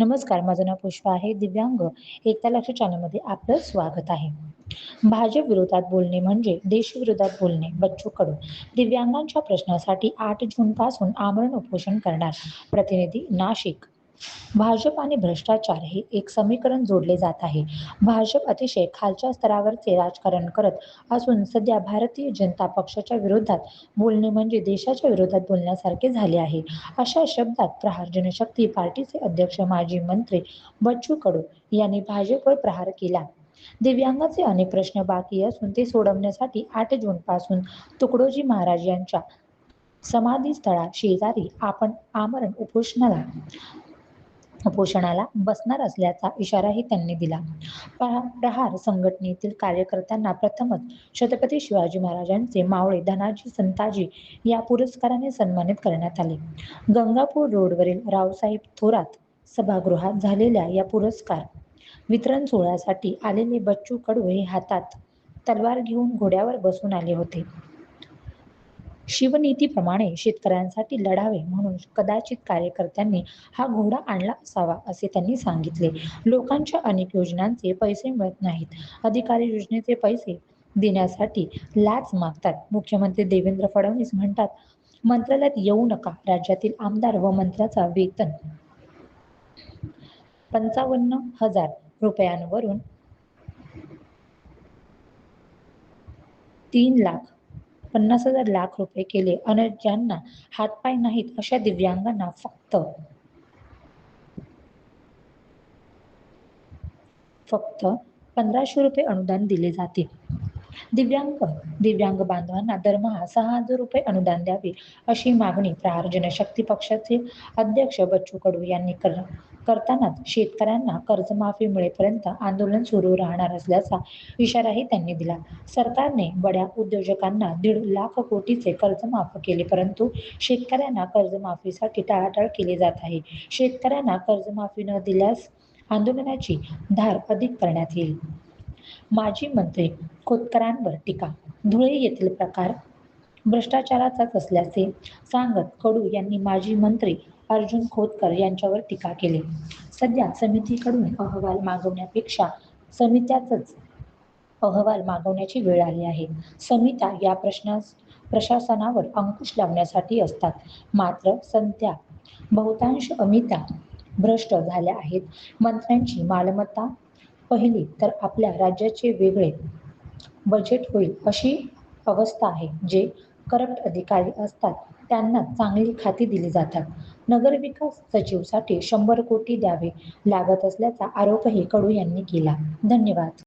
नमस्कार माझं नाव पुष्पा आहे. दिव्यांग एकता लक्ष चॅनलमध्ये आपलं स्वागत आहे. भाजप विरोधात बोलणे म्हणजे देशविरोधात बोलणे बच्चू कडू. दिव्यांगांच्या प्रश्नासाठी आठ जून पासून आमरण उपोषण करणार प्रतिनिधी नाशिक. भाजप आणि भ्रष्टाचार हे एक समीकरण जोडले जात आहे. भाजप अतिशय खालच्या स्तरावरचे राजकारण करत असून सध्या भारतीय जनता पक्षाच्या विरोधात बोलणे म्हणजे देशाच्या विरोधात बोलण्यासारखे झाले आहे. अशा शब्दात प्रहार जनशक्ती पार्टीचे अध्यक्ष माजी मंत्री बच्चू कडू यांनी भाजपवर प्रहार केला. दिव्यांगाचे अनेक प्रश्न बाकी असून ते सोडवण्यासाठी आठ जून पासून तुकडोजी महाराज यांच्या समाधी स्थळा शेजारी आपण आमरण उपोषणाला उपोषणाला बसणार असल्याचा इशाराही त्यांनी दिला. प्रहार संघटनेतील कार्यकर्त्यांना प्रथमच छत्रपती शिवाजी महाराजांचे मावळे धनाजी संताजी या पुरस्काराने सन्मानित करण्यात आले. गंगापूर रोडवरील रावसाहेब थोरात सभागृहात झालेल्या या पुरस्कार वितरण सोहळ्यासाठी आलेले बच्चू कडू हे हातात तलवार घेऊन घोड्यावर बसून आले होते. शिवनीतीप्रमाणे शेतकऱ्यांसाठी लढावे म्हणून कदाचित कार्यकर्त्यांनी हा घोडा आणला असावा असे त्यांनी सांगितले. लोकांच्या अनेक योजनांचे पैसे मिळत नाहीत. अधिकारी योजनेचे पैसे देण्यासाठी लाच मागतात. मुख्यमंत्री देवेंद्र फडणवीस म्हणतात मंत्रालयात येऊ नका. राज्यातील आमदार व मंत्र्याचा वेतन पंचावन्न हजार रुपयांवरून तीन लाख पन्नास हजार लाख रुपये केले आणि ज्यांना हातपाय नाहीत अशा दिव्यांगांना फक्त फक्त पंधराशे रुपये अनुदान दिले जाते. दिव्यांग दिव्यांग बांधवांना दरमहा सहा हजार रुपये अनुदान द्यावे अशी मागणी प्रहार जनशक्ती पक्षाचे अध्यक्ष बच्चू कडू यांनी कर करतानाच शेतकऱ्यांना कर्जमाफी मिळेपर्यंत आंदोलन सुरू राहणार असल्याचा इशाराही त्यांनी दिला. सरकारने बड्या उद्योजकांना दीड लाख कोटीचे कर्ज माफ केले परंतु शेतकऱ्यांना कर्जमाफीसाठी टाळाटाळ केली जात आहे. शेतकऱ्यांना कर्जमाफी न दिल्यास आंदोलनाची धार अधिक करण्यात येईल. माजी मंत्री खोतकरांवर टीका धुळे येथील प्रकार भ्रष्टाचाराचाच असल्याचे सांगत कडू यांनी माजी मंत्री अर्जुन खोतकर यांच्यावर टीका केली. सध्या समितीकडून अहवाल मागवण्यापेक्षा समित्याच अहवाल मागवण्याची वेळ आली आहे. समित्या या प्रश्नास प्रशासनावर अंकुश लावण्यासाठी असतात. मात्र सध्या बहुतांश अमिता भ्रष्ट झाल्या आहेत. मंत्र्यांची मालमत्ता पहिली तर आपल्या राज्याचे वेगळे बजेट होईल अशी अवस्था आहे जे करप्ट अधिकारी असतात. त्यांना चांगली खाती दिली जातात. नगरविकास सचिवसाठी शंभर कोटी द्यावे लागत असल्याचा आरोपही कडू यांनी केला. धन्यवाद.